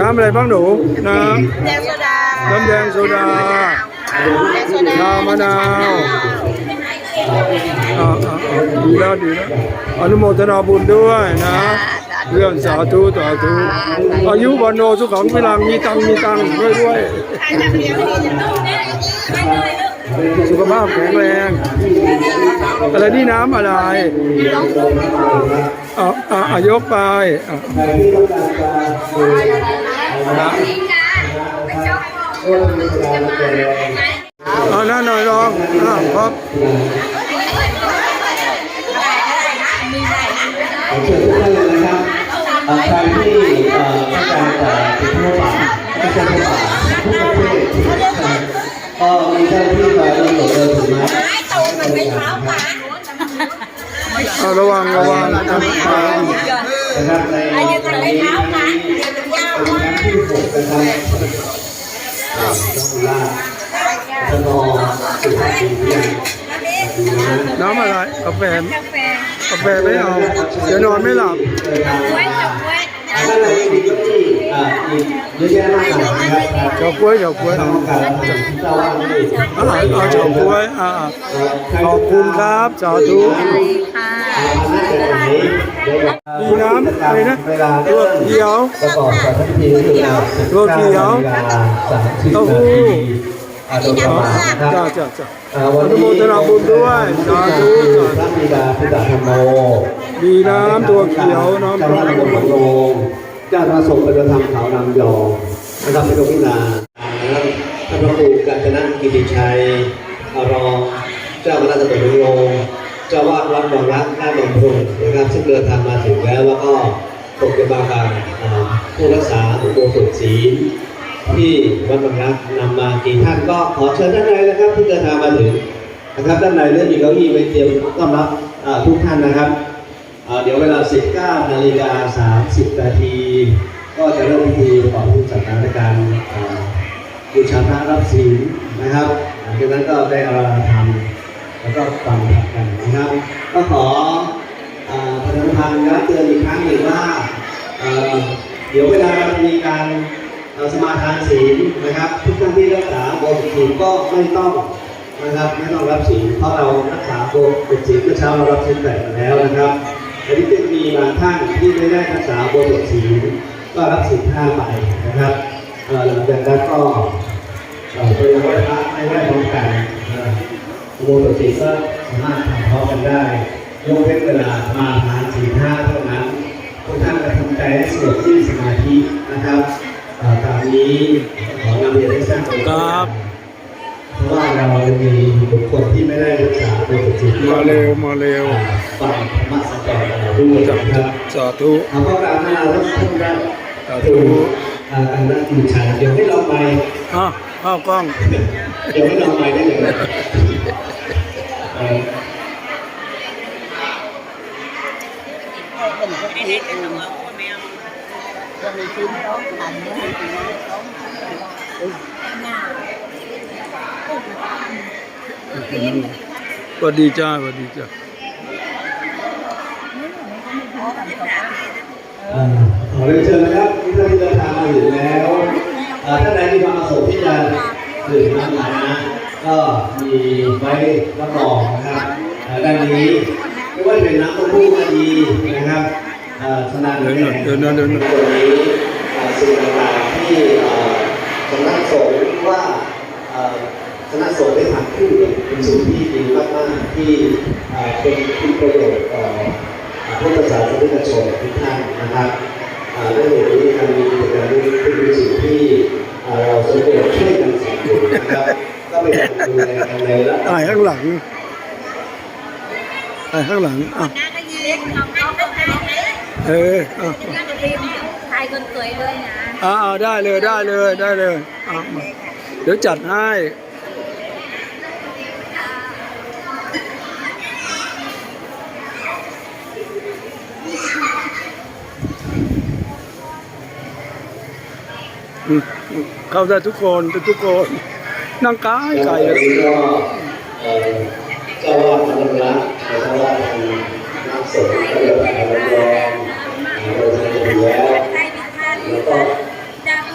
น้ำอะไรบ้างหนู น้แดงโซดาำน้ำแดงโซดาแดงโซดาชามะนาวอ่าอ่าอ่าดีแล้วดีแล้วอนุโมทนาบุญด้วยนะเรื่องสาธุสาธุอายุวันโนสุขังพลังมีตังมีตังด้วยด้วยสุขภาพแข็งแรง อะไรนี่น้ำอะไร อ่าอ่าอ่ายกไปอ่าอ่าเอาหน้าหน่อยลองอ่าครับขอเชิญทุกท่านเลยนะครับเอ่อใครที่เอ่อต้องการจะติดทั่วป่าไม่ใช่ทั่วป่าทุกประเทศก็มีเจ้าหน้าที่มาดูหมดเลยถูกไหมเอาระวังระวังอะอ่านะครับในในนี้เป็นครั้งที่หกนะครับอ่าต้องลาจะรอสุภาพดีเพียงดูนะน้ำอะไรกาแฟกาแฟไม่เอา เดี๋ยวนอนไม่หลับด้านในมีเก้าอี้อ่าอีก เยอะแยะมากมายนะครับเฉาก๊วยเฉาก๊วยทำการจัดเจ้าว่านี่อรเอาเฉาก๊วยอ่าอ่าขอบคุณครับสาธุมีน้ำอะไรนะเวลาตัวเขียวระกอบกับทันทีก็คือเวเขียวเต้าหู้นาทีอ่าโดยประมาณนะครับจ้าจ้าจ้าอ่าวันนี้โมทนาบุญด้วยสาธุพระบิดาพุทธธรรมโมมีน้ำตัวเขียวน้ำพระม เจ้าพระสงฆ์ประธรรมขาวนำยองนะครับเป็นดวงพินานะครับท่านพระครูกาญจนกิติชัยรองเจ้าคณะตำรวจโรงเจ้าวาดวัดบางรักหน้าบางพงนะครับซึ่งเดินทางมาถึงแล้วแล้วก็ปกติบังการผู้รักษาอุโบสถศีลที่วัดบางรักนำมากี่ท่านก็ขอเชิญด้านในนะครับที่เดินทางมาถึงนะครับด้านในเรื่องมีเก้าอี้ไว้เตรียมต้อนรับทุกท่านนะครับ เดี๋ยวเวลา 19นาฬิกา30นาทีก็จะเริ่มพิธีประกอบพิธีจัดการในการบูชาพระรับศีลนะครับหลังจากนั้นก็ได้อาราธรรมแล้วก็ฟังธรรมกันนะครับ ก็ขอประชาสัมพันย้ำเตือนอีกครั้งหนึ่งว่าเดี๋ยวเวลามีการสมาทานศีลนะครับ ทุกท่านที่รักษาบทศีลก็ไม่ต้องนะครับไม่ต้องรับศีลเพราะเรารักษาโบสถ์เป็นศีลเมื่อเช้าเรารับศีลแปดแล้วนะครับ แต่ที่จะมีบางท่านที่ไม่ได้รักษาโบสถ์ศีลก็รับศีลห้าไปนะครับหลังจากนั้นก็เป็นวันพระไม่ได้พร้อมกันเอ่อโบสถ์ศีลก็สามารถทำพร้อมกันได้ยกเว้นเวลามาทานศีลห้าเท่านั้นทุกท่านจะทำใจให้สงบที่สมาธินะครับตามนี้ขอนำเรียนให้ทราบครับ เพราะว่าเรามีบุคคลที่ไม่ได้ศึกษาตัวจริงมาเร็วมาเร็วฟังธรรมะสัจจะเราด้วยนะครับสาธุเอาก็การมาแล้วท่านได้สาธุดูอ่าการนั่งดูชาเดี๋ยวให้เราไปอ้าวอ้าวกล้อง เดี๋ยวให้เราไปได้เลยนะเอ่อ สวัสดีจ้าสวัสดีจ้าอ่าขอเรียนเชิญนะครับที่ท่านที่เดินทางมาถึงแล้วอ่าท่านใดมีความประสงค์ที่จะดื่มน้ำหวานนะก็มีไว้รับรองนะครับอ่าด้านนี้ไม่ว่าจะเป็นน้ำเต้าหู้ก็ดีนะครับอ่าสนานเดี๋ยวหน่อยเดี๋ยวหน่อยเดี๋ยวหน่อยตัวนี้อ่าสิ่งต่างๆที่อ่าสำนักสงฆ์ว่า อ่าสำนักสงฆ์ได้ทำขึ้นเนี่ยเป็นสิ่งที่ดีมากๆที่อ่าเป็นคุณประโยชน์ต่อพุทธศาสนิกชนทุกท่านนะครับอ่าเรื่องนี้การมีกิจกรรมนี้เป็นสิ่งที่อ่าเราสมควรช่วยกันสนับสนุนนะครับก็เป็นการดูแลกันในระดับถ่ายข้างหลังถ่ายข้างหลังอะเอออะถ่ายคนสวยเลยนะอ่าได้เลยได้เลยได้เลยอะมาเดี๋ยวจัดให้ เข้าได้ทุกคนทุกคนนั่งกายไก่แล้ววันนี้ก็เอ่อเจ้าว่าพนักงานเจ้าว่าทางนักสงฆ์ก็เรียกว่าทางรองเราจะดูแล้วแล้วก็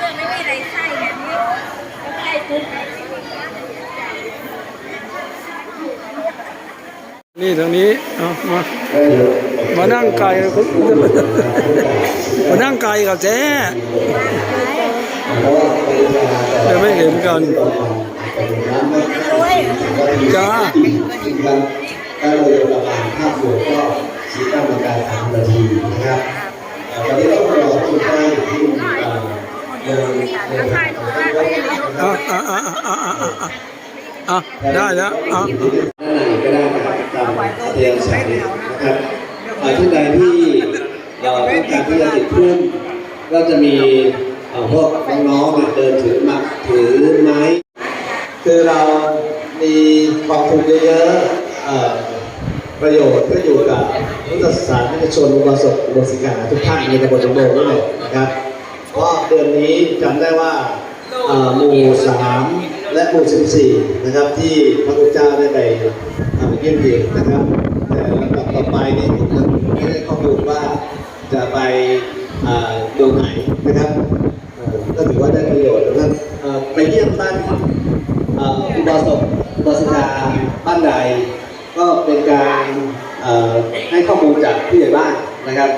อไม่มีอะไรใส่ไงนี่ใส่ปุ๊บนี่ทางนี้เอามามานั่งไกลคุณมานั่งไกลกับเจ๊ จะไม่เห็นกันจ้าก็เลยประมาณภาพรวมก็ชิ้นตั้งเป็นการสามนาทีนะครับตอนนี้ต้องรอคุณได้ที่อ่าอ่าอ่าอ่าอ่าอ่าอ่าอะได้แล้วอะก็ได้ตามเตียงสายนะครับท่านใดที่เราต้องการที่จะติดเพื่อนก็จะมี เอ่อพวกน้องๆเนี่ยเดินถือมักถือไม้คือเรามีกองทุนเยอะๆประโยชน์ก็อยู่กับพุทธศาสนิกชนอุบาสกอุบาสิกาทุกท่านในตำบลจำโดงนี่แหละนะครับเพราะเดือนนี้จำได้ว่าหมู่สามและหมู่สิบสี่นะครับที่พระพุทธเจ้าได้ไปเอ่อเยี่ยมเยียนนะครับแต่ลำดับต่อไปนี่ผมยังไม่ได้ข้อมูลว่าจะไปอ่อดวงไหนนะครับ ก็ถือว่าได้ประโยชน์นะครับไปเยี่ยมบ้านอุบาสกอุบาสิกาบ้านใด ก็เป็นการให้ข้อมูลจากผู้ใหญ่บ้านนะครับ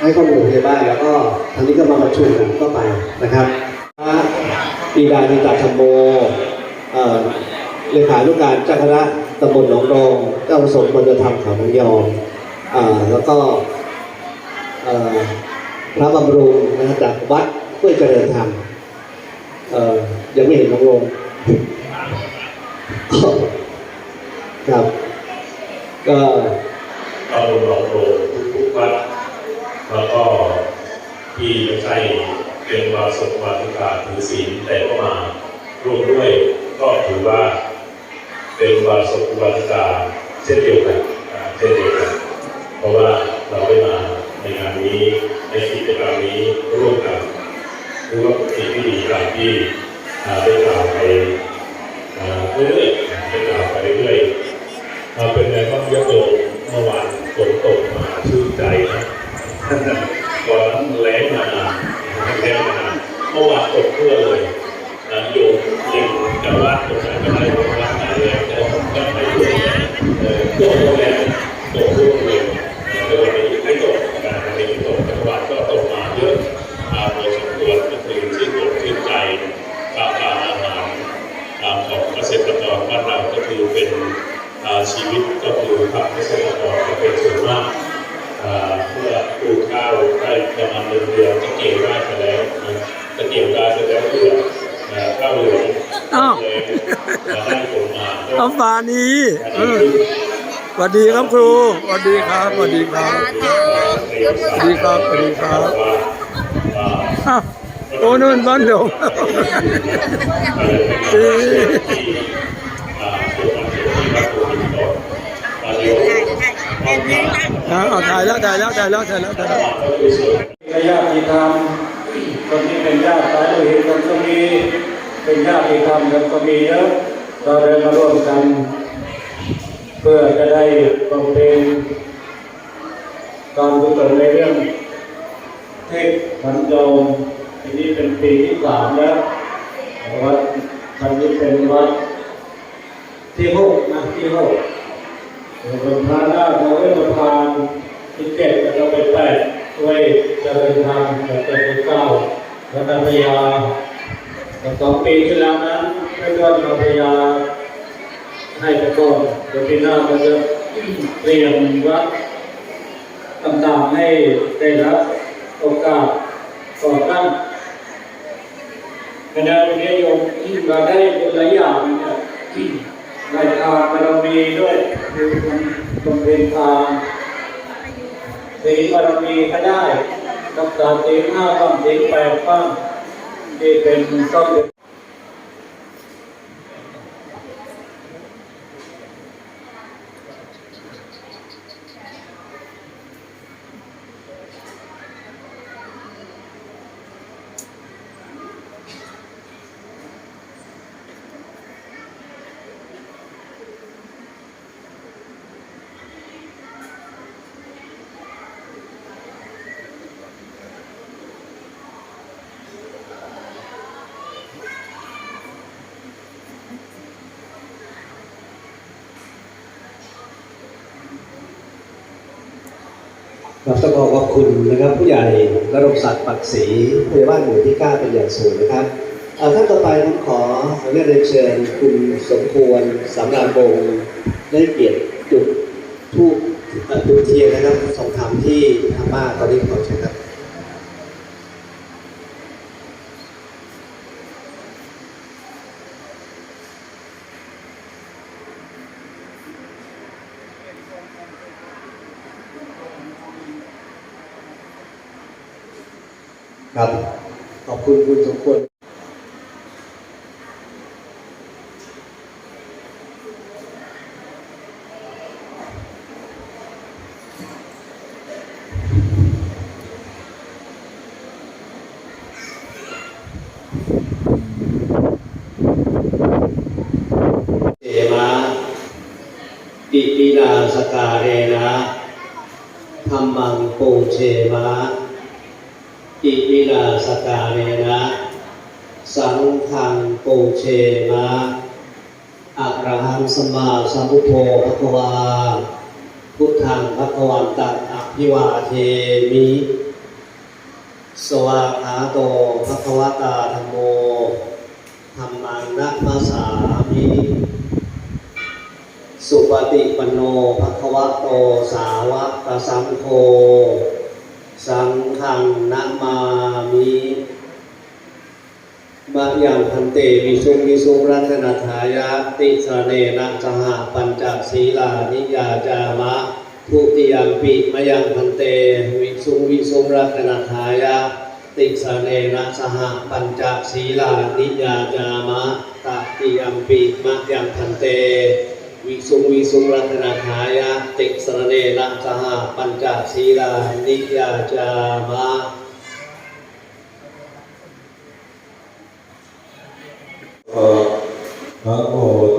ให้ข้อมูลในบ้านแล้วก็ทางนี้ก็มาประชุมกันก็ไปนะครับพระปีดาธิตาธรรมโมเอ่อเลขานุการเจ้าคณะตำบลหนองรองเจ้าสงค์บรรธรรมเขาบางยอมเอ่อแล้วก็พระบำรุงนะครับจากวัด ห้วยเจริญธรรมเอ่อยังไม่เห็นบำรุงครับก็ตำบลหนองโรทุกวัดแล้วก็ที่ไม่ใช่เป็นวาสกวาสิกาถือศีลแต่ก็มาร่วมด้วยก็ถือว่าเป็นวาสกวาสิกาเช่นเดียวกันเช่นเดียวกันเพราะว่า รือว่าป็นสิ่งที่ดีตามที่ได้กล่าวไปเรื่อยๆได้กล่าวไปเรื่อยๆเป็นไงบ้างยกโยมเมื่อวานฝนตกมาชื่นใจนะก่อนนั้นแรงมาแรงมาเมื่อวานตกเพื่อเลยนะโยมเล็งจะวาดตรงไหนก็ได้ตรงวัด มานีสวัสดีครับครูสวัสดีครับสวัสดีครับสวัสดีครับสวัสดีครับโอ้นู่นบ้านโดงก็เลยเป็นที่อ่าส่วนที่เราปลูกที่ก่อนมาเลี้ยงอะเอาถ่ายแล้วถ่ายแล้วถ่ายแล้วถ่ายแล้วถ่ายแล้วญาติธรรมคนที่เป็นญาติสายโลหิตกันก็มีเป็นญาติธรรมกันก็มีเยอะ เราเดินมาร่วมกัน เพื่อจะได้บำเพ็ญการกุศลในเรื่องเทศขันโยมทีนี้เป็นปีที่สามแล้ววัดทันนี้เป็นวัดที่หกนะที่หกเป็นพระนาคโมเวทพานที่เจ็ดแล้วก็เป็นแปดด้วยเจริญธรรมแล้วก็เป็นเก้าแล้วก็พยาสองปีที่แล้วนั้น ไม่ว่าเราพยาให้ไปก่อนเดี๋ยวปีหน้าเราจะเตรียมวัดต่างๆให้ได้รับโอกาสก่อตั้งขณะวันนี้โยมมาได้หลายอย่างเนี่ยในทางบารมีด้วยคือมันตรงเป็นทางศีบารมีก็ได้รักษาศีห้าบ้างศีแปดบ้างที่เป็นต้น เราต้องขอขอบคุณนะครับผู้ใหญ่ระดมศักดิ์ปักศรีผู้ใหญ่บ้านหมู่ที่9เป็นอย่างสูงนะครับท่านต่อไปผมขอเรียนเชิญคุณสมควรสำราญวงศ์ได้เกียรติจุดทูบจุดเทียนนะครับสองคำที่ธรรมาตอนนี้ขอเชิญครับ ครับ ขอบคุณคุณสมควร เอมาอิปินาสการเรนะธรรมังปูเชมา อิมินาสการเนนะสังฆังปูเช มาอะระหังสมมาสัมพุทโธภควา พุทธังภควันตังอภิวาเทมิ สวาขาโตภควตาธรรมโมธรรมังนัมสามิ สุปฏิปโนภควโตสาวกสังโฆ สังฆังนามามิ มะยังพันเตวิสุวิสุรัตนาทายาติสรเนนะสหปัญจศีลานิยาจามะทุติยมปิมะยังพันเตวิสุวิสุรัตนาทายาติสรเนนะสหปัญจศีลานิยาจามะตติยมปิมะยังพันเตวิสุวิสุรัตนาทายาติสรเนนะสหปัญจศีลานิยาจามะโม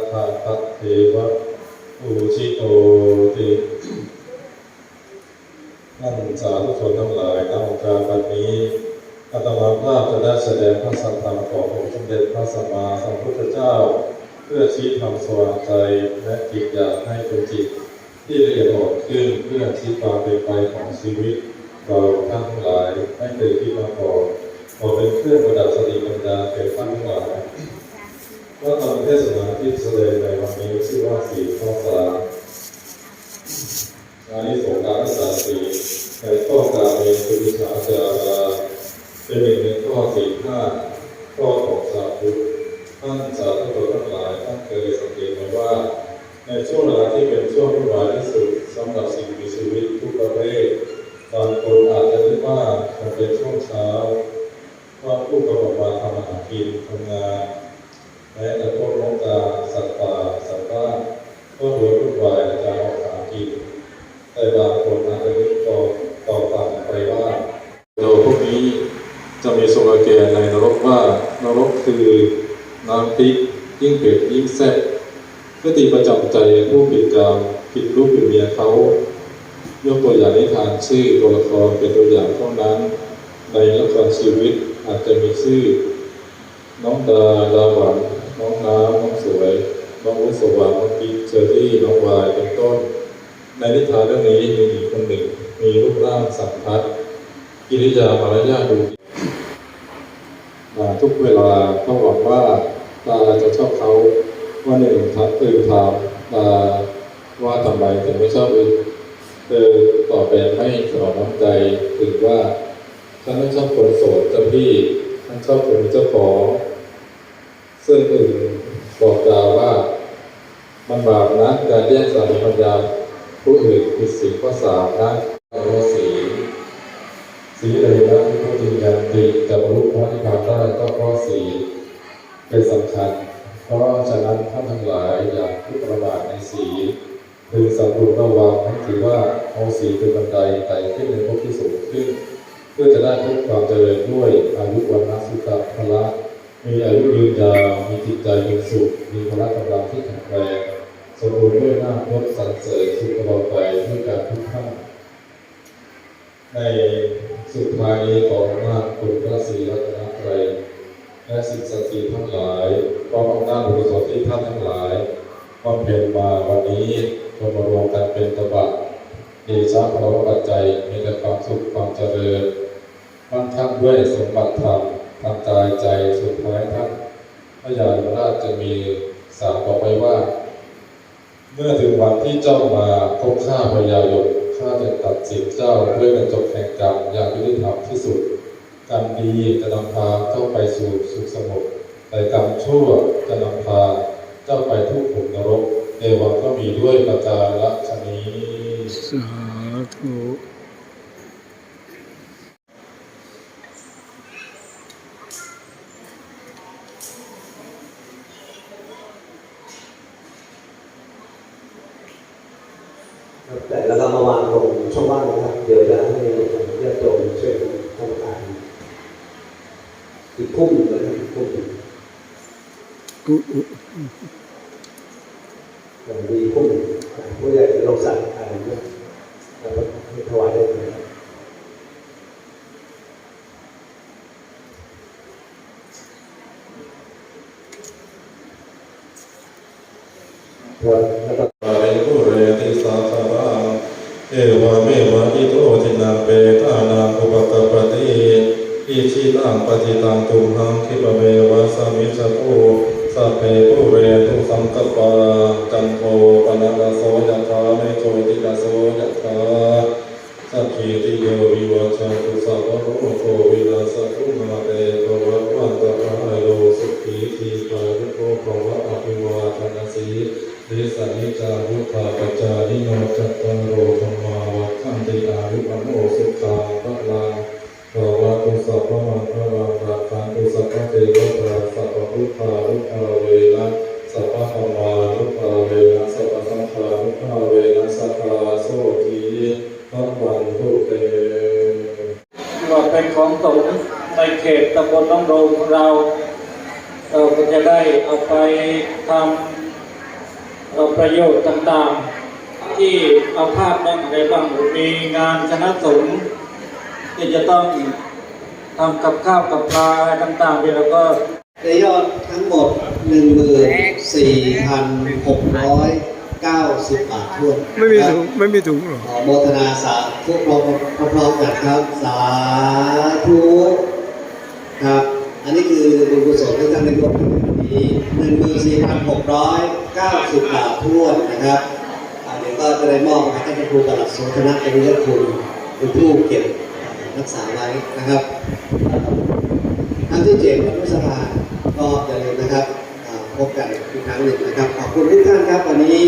ทธะตัทเทวะอุชิโตติท่านสาธุชนทั้งหลายณองการวันนี้อาตมาภาพจะได้แสดงพระสัทธรรมขององค์สมเด็จพระสัมมาสัมพุทธเจ้า เพื่อชี้ทำสว่างใจและจิตอยากให้เป็นจิต ที่ละเอียดอ่อนขึ้นเพื่อชี้ความเป็นไปของชีวิต เราทั้งหลายไม่เคยคิดมาก่อนขอเป็นเครื่องประดับสติปัญญาแก่ท่านทั้งหลาย ว่าธรรมเทศนาที่แสดงในวันนี้ชื่อว่าสีข้อสามอานิสงส์การรักษาสีในข้อการเรียนคือวิชาจาราเป็นหนึ่งในข้อสี่ห้าข้อของสาธุท่านสาธุชนทั้งหลายท่านเคยสังเกตไหมว่า ในช่วงเวลาที่เป็นช่วงวุ่นวายที่สุดสำหรับสิ่งมีชีวิตทุกประเภทบางคนอาจจะคิดว่ามันเป็นช่วงเช้าว่าผู้กำลังมาทำอาหารกินทำงานแม้แต่พวกน้องตาสัตว์ป่าสัตว์บ้านก็ล้วนวุ่นวายในการออกหากิน แต่บางคนอาจจะนึกต่อต่อต่างไปว่าโลกพวกนี้จะมีสโลแกนในนรกว่านรกคือน้ำพริกยิ่งเผ็ดยิ่งแซ่ บเพื่อตีประจำใจผู้ผิดกรรมผิดลูกผิดเมียเขา ยกตัวอย่างในทานชื่อตัวละครเป็นตัวอย่างเท่านั้น ในละครชีวิตอาจจะมีชื่อ น้องดาดาหวันน้องน้ำน้องสวยน้องวุ้สว่างน้องกิ๊กเชอรี่น้องวายเป็นต้น ในนิทานเรื่องนี้มีหญิงคนหนึ่ง มีรูปร่างสัมพัสกิริยามารยาทดูมาทุกเวลาก็หวังว่าตาจะชอบเขา ว่าหนึ่งทักตื่นถามตาว่าทำไมถึงไม่ชอบอึเธอตอบแบบไม่สนองน้ำใจถึงว่าฉันไม่ชอบคนโสดเจ้าพี่ฉันชอบคนเจ้าของซึ่งอื่นบอกดาวว่า มันบาปนะการแย่งสามีภรรยาผู้อื่นผิดศีลข้อสามนะอโรสีสีเลยนะที่ผู้ยืนยันติจะบรรลุพระนิพพานได้ก็เพราะสีเป็นสำคัญ เพราะฉะนั้นท่านทั้งหลายอย่าพิประมาทในสีลพึงสำรวจระวังให้ถือว่าเอาสีเป็นบันไดไต่ขึ้นในภพที่สูงขึ้น เพื่อจะได้พบความเจริญด้วยอายุวันนะสุขะพละมีอายุยืนยาวมีจิตใจเป็นสุข มีพละกำลังที่แข็งแรงสมบูรณ์ด้วยหน้าพจน์สรรเสริญสุขตลอดไปด้วยการทุกท่านในสุดท้ายขออำนาจคุณพระศรีรัตนตรัย และสิ่งศักดิ์สิทธิ์ทั้งหลายพร้อมอำนาจบุญกุศลที่ท่านทั้งหลายบำเพ็ญมาวันนี้จงมารวมกันเป็นตบะเดชะพระวปัจจัยมีแต่ความสุขความเจริญมั่งคั่งด้วยสมบัติธรรมทางกายใจสุดท้ายท่านพระยาธราชจะมีสาบบอกไว้ว่า เมื่อถึงวันที่เจ้ามาพบข้าพยาหยกข้าจะตัดสินเจ้าด้วยกระจกแห่งกรรมอย่างยุติธรรมที่สุด กรรมดีจะนำพาเจ้าไปสู่สุขสงบแต่กรรมชั่วจะนำพาเจ้าไปทุกข์ขุมนรกเอวังก็มีด้วยประการฉนี้สาธุ ครับแต่แล้วก็มาวางลงช่องว่างนะครับ เดี๋ยวจะให้ญาติโยมช่วยทำการอีก พุ่มหนึ่งนะครับอีกพุ่มหนึ่งอุอุอย่างดีพุ่มหนึ่งผู้ใหญ่ลงสั่งอะไรเนี่ยแล้วก็ให้ถวายได้เลย ศ ชน์ต่างๆ ที่เอาภาพบ้างอะไรบ้างมีงานคณะสงฆ์ที่จะต้องทำกับข้าวกับปลาอะไรต่างๆที่เราก็ในยอดทั้งหมด 14,690 บาททั่วนไม่มีครัถุบงไม่มีถุงหรอขอโมทนาสาธุพร้อมๆกันครับ สาธุครับ อันนี้คือบุญกุศลที่ท่านได้ร่วมกันในวันนี้14,690บบาททั่วนนะครับเดี๋ยวก็จะได้มอบให้ท่านพระครูกลัดโสธนจริยคุณเป็นผู้เก็บรักษาไว้นะครับท่านที่เจ็ดวัดพุทธสภาก็อย่าลืมนะครับพบกันอีกครั้งหนึ่งนะครับขอบคุณทุกท่านครับวันนี้